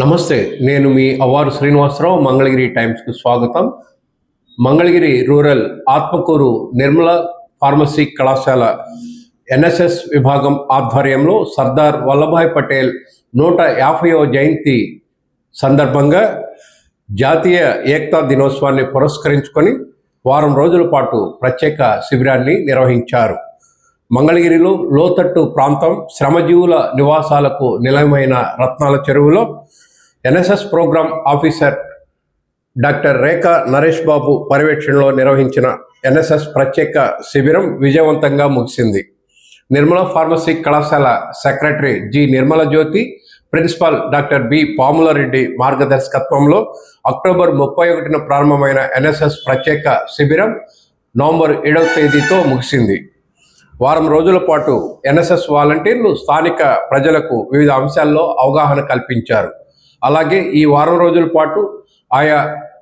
నమస్తే నేను మీ అవారు శ్రీనివాసరావు మంగళగిరి టైమ్స్కు స్వాగతం. మంగళగిరి రూరల్ ఆత్మకూరు నిర్మల ఫార్మసీ కళాశాల ఎన్ఎస్ఎస్ విభాగం ఆధ్వర్యంలో సర్దార్ వల్లభాయ్ పటేల్ నూట యాభైవ జయంతి సందర్భంగా జాతీయ ఏకతా దినోత్సవాన్ని పురస్కరించుకొని వారం రోజుల పాటు ప్రత్యేక శిబిరాన్ని నిర్వహించారు. మంగళగిరిలో లోతట్టు ప్రాంతం శ్రమజీవుల నివాసాలకు నిలయమైన రత్నాల చెరువులో NSS program officer doctor Rekha Naresh Babu పర్యవేక్షణలో నిర్వహించిన ఎన్ఎస్ఎస్ ప్రత్యేక శిబిరం విజయవంతంగా ముగిసింది. నిర్మల ఫార్మసీ కళాశాల secretary G. Nirmala Jyothi principal doctor B. Pamulareddy మార్గదర్శకత్వంలో October ముప్పై ఒకటిన ప్రారంభమైన ఎన్ఎస్ఎస్ ప్రత్యేక శిబిరం నవంబర్ ఏడవ తేదీతో ముగిసింది. వారం రోజుల పాటు ఎన్ఎస్ఎస్ వాలంటీర్లు స్థానిక ప్రజలకు వివిధ అంశాల్లో అవగాహన కల్పించారు. అలాగే ఈ వారం రోజుల పాటు ఆయా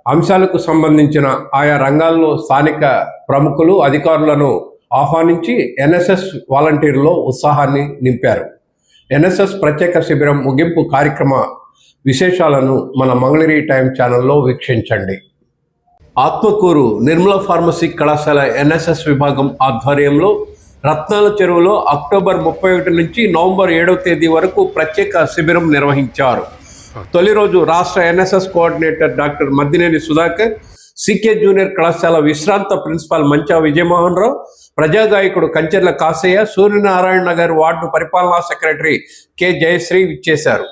అంశాలకు సంబంధించిన ఆయా రంగాల్లో స్థానిక ప్రముఖులు అధికారులను ఆహ్వానించి ఎన్ఎస్ఎస్ వాలంటీర్లో ఉత్సాహాన్ని నింపారు. ఎన్ఎస్ఎస్ ప్రత్యేక శిబిరం ముగింపు కార్యక్రమ విశేషాలను మన మంగళగిరి టైం ఛానల్లో వీక్షించండి. ఆత్మకూరు నిర్మల ఫార్మసీ కళాశాల ఎన్ఎస్ఎస్ విభాగం ఆధ్వర్యంలో రత్నాల చెరువులో అక్టోబర్ ముప్పై ఒకటి నుంచి నవంబర్ ఏడవ తేదీ వరకు ప్రత్యేక శిబిరం నిర్వహించారు. తొలి రోజు రాష్ట్ర NSS coordinator doctor Maddineni Sudhakar CK junior కళాశాల విశ్రాంత ప్రిన్సిపాల్ మంచా విజయమోహన్ రావు ప్రజాగాయకుడు కంచెర్ల కాసయ్య సూర్యనారాయణ నగర్ వార్డు పరిపాలనా సెక్రటరీ కె జయశ్రీ ఇచ్చేశారు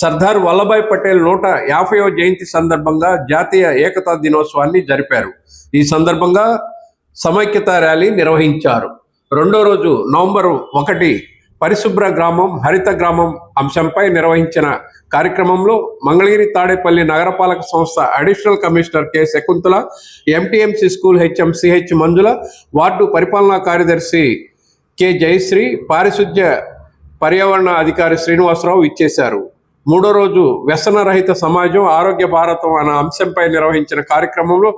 సర్దార్ వల్లభాయ్ పటేల్ నూట యాభైవ జయంతి సందర్భంగా జాతీయ ఏకతా దినోత్సవాన్ని జరిపారు. ఈ సందర్భంగా సమైక్యత ర్యాలీ నిర్వహించారు. రెండో రోజు నవంబర్ ఒకటి పరిశుభ్ర గ్రామం హరిత గ్రామం అంశంపై నిర్వహించిన కార్యక్రమంలో మంగళగిరి తాడేపల్లి నగరపాలక సంస్థ additional commissioner K. Shakuntala MTMC school HMCH Manjula ward పరిపాలనా కార్యదర్శి కె. జయశ్రీ పారిశుద్ధ్య పర్యావరణ అధికారి శ్రీనివాసరావు ఇచ్చేశారు. మూడో రోజు వ్యసన రహిత సమాజం ఆరోగ్య భారతం అనే అంశంపై నిర్వహించిన కార్యక్రమంలో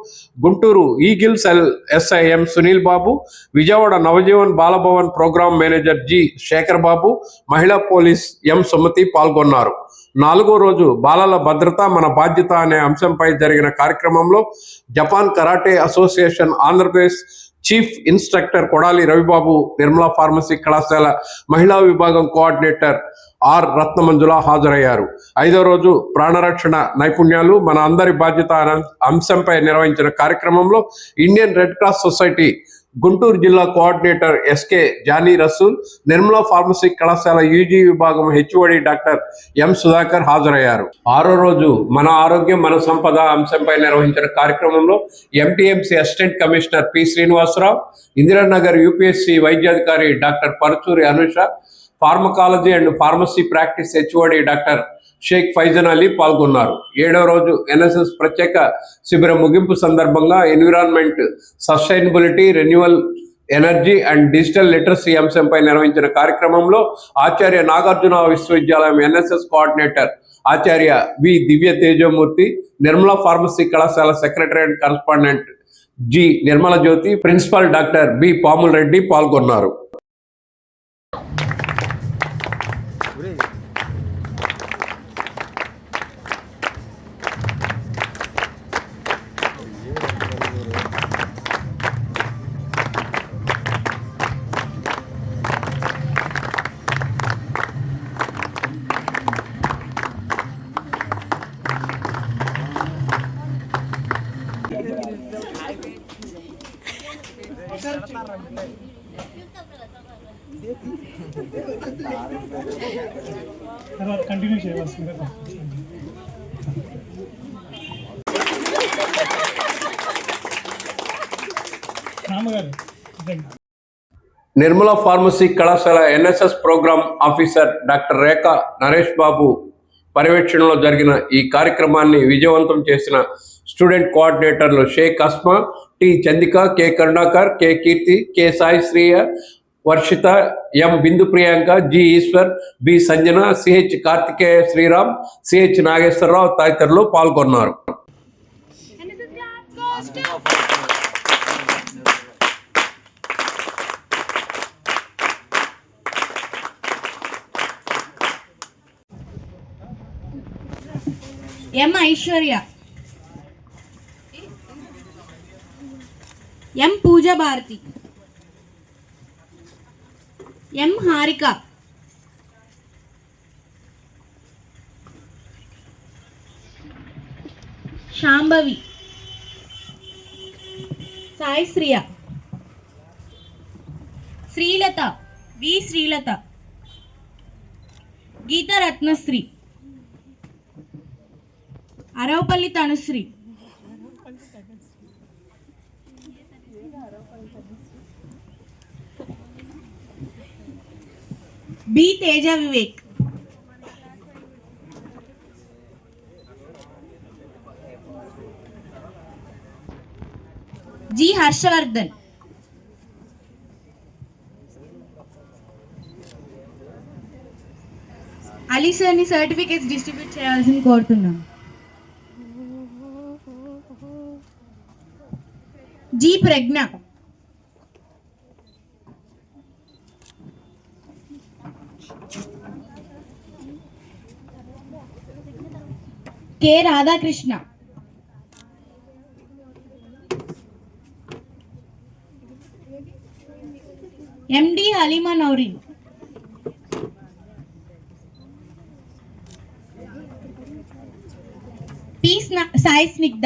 Guntur Eagles L SIM Sunil Babu Vijayawada Navajeevan Balabhavan program manager G Shekar Babu మహిళా పోలీస్ ఎం సుమతి పాల్గొన్నారు. నాలుగో రోజు బాలల భద్రత మన బాధ్యత అనే అంశంపై జరిగిన కార్యక్రమంలో Japan karate association Andhra Pradesh chief instructor Kodali Ravibabu Nirmala pharmacy కళాశాల మహిళా విభాగం కోఆర్డినేటర్ ఆర్ రత్నమంజుల హాజరయ్యారు. ఐదో రోజు ప్రాణరక్షణ నైపుణ్యాలు మన అందరి బాధ్యత అంశంపై నిర్వహించిన కార్యక్రమంలో Indian red cross society Guntur జిల్లా coordinator SK Johnny Rasool Nirmala pharmacy కళాశాల యూజీ విభాగం హెచ్ఓడి డాక్టర్ ఎం సుధాకర్ హాజరయ్యారు. ఆరో రోజు మన ఆరోగ్యం మన సంపద అంశంపై నిర్వహించిన కార్యక్రమంలో MTMC assistant commissioner P Srinivasarao Indiranagar UPSC వైద్యాధికారి doctor Paruchuri Anusha pharmacology and pharmacy practice HOD doctor Sheikh Faizan Ali పాల్గొన్నారు. ఏడవ రోజు ఎన్ఎస్ఎస్ ప్రత్యేక శిబిరం ముగింపు సందర్భంగా environment sustainability renewal energy and digital literacy అంశంపై నిర్వహించిన కార్యక్రమంలో Acharya Nagarjuna Vishwavidyalayam NSS coordinator Acharya V Divya Tejamurthy Nirmala pharmacy కళాశాల secretary and correspondent G Nirmala Jyothi principal doctor B Pamul Reddy పాల్గొన్నారు. తర్వాత కంటిన్యూ చేయవలసిందిగా రామగారు. నిర్మల ఫార్మసీ కళాశాల NSS program officer doctor Rekha Naresh Babu పర్యవేక్షణలో జరిగిన ఈ కార్యక్రమాన్ని విజయవంతం చేసిన student కోఆర్డినేటర్లు Sheikh Asma T Chandika K Karunakar K Keerthi K Sai Sreeya Varshitha M Bindu Priyanka G Eshwar B Sanjana C H Karthikeya Sriram C H Nageswararao తదితరులు పాల్గొన్నారు. ఏమ్మా Aishwarya? M Pooja Bharathi. M Harika. Shambhavi. Sai Sriya. Srilatha. V Srilatha. Geetha Ratnasri Aravapalli Tanusri. B Teja Vivek ji Harshavardhan Alisani certificates distribute చేయాల్సింది కోరుతున్నాం G ప్రజ్ఞ K Radhakrishna MD Haleema Naureen P స్న- Sai Snigdha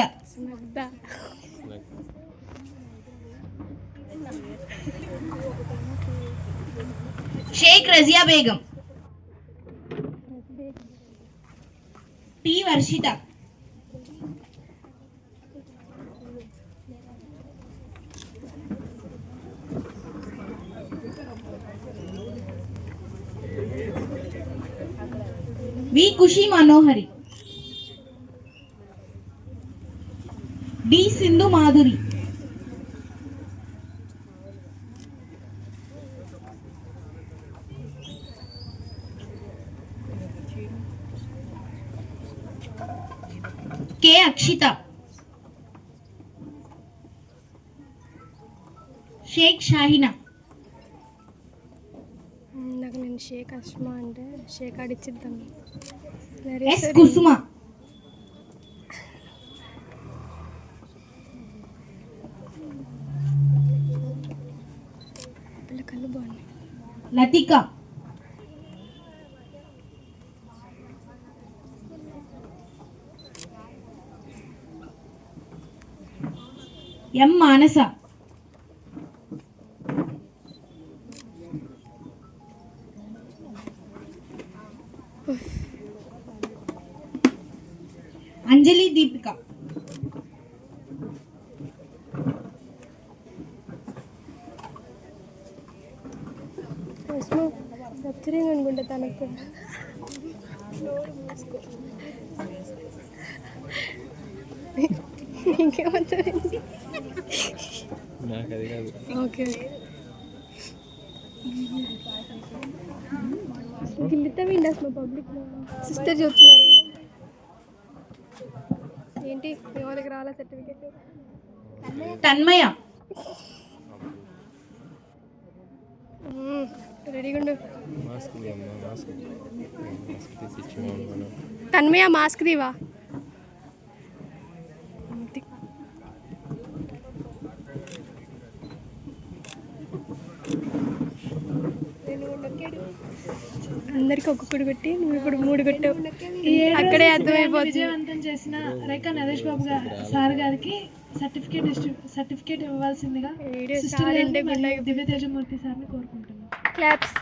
Sheikh Razia Begum T Varshitha V Khushi Akshitha? Sheikh Shahina. నాకు నేను షేక్ అస్మా అంటే షేక్ ఆడిచ్చిద్దాం. S కుసుమ. పిల్ల కళ్ళు బాగున్నాయి. Lathika. M Manasa Anjali Deepika திருங்கன்குண்ட தனக்கு Thank you. ఇంకేమవుతుంది నాకు అది కాదు ఓకే గిల్లితే పబ్లిక్ సిస్టర్ చెప్తున్నారు ఏంటి వాళ్ళకి రాలా సర్టిఫికేట్ తన్మయ రెడీగా ఉండు తన్మయ మాస్క్ దీవా అందరికి ఒక్కొక్కటి పెట్టి నువ్వు ఇప్పుడు మూడు పెట్టావు. అక్కడే అర్థమైపోతుంది. విజయవంతం చేసిన రేఖా నరేష్ బాబు గారు సార్ గారికి సర్టిఫికేట్ సర్టిఫికేట్ ఇవ్వాల్సిందిగా దివ్య తేజమూర్తి సార్ని కోరుకుంటున్నాను క్లాప్స్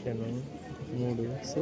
ఇప్పుడు మూడు. సో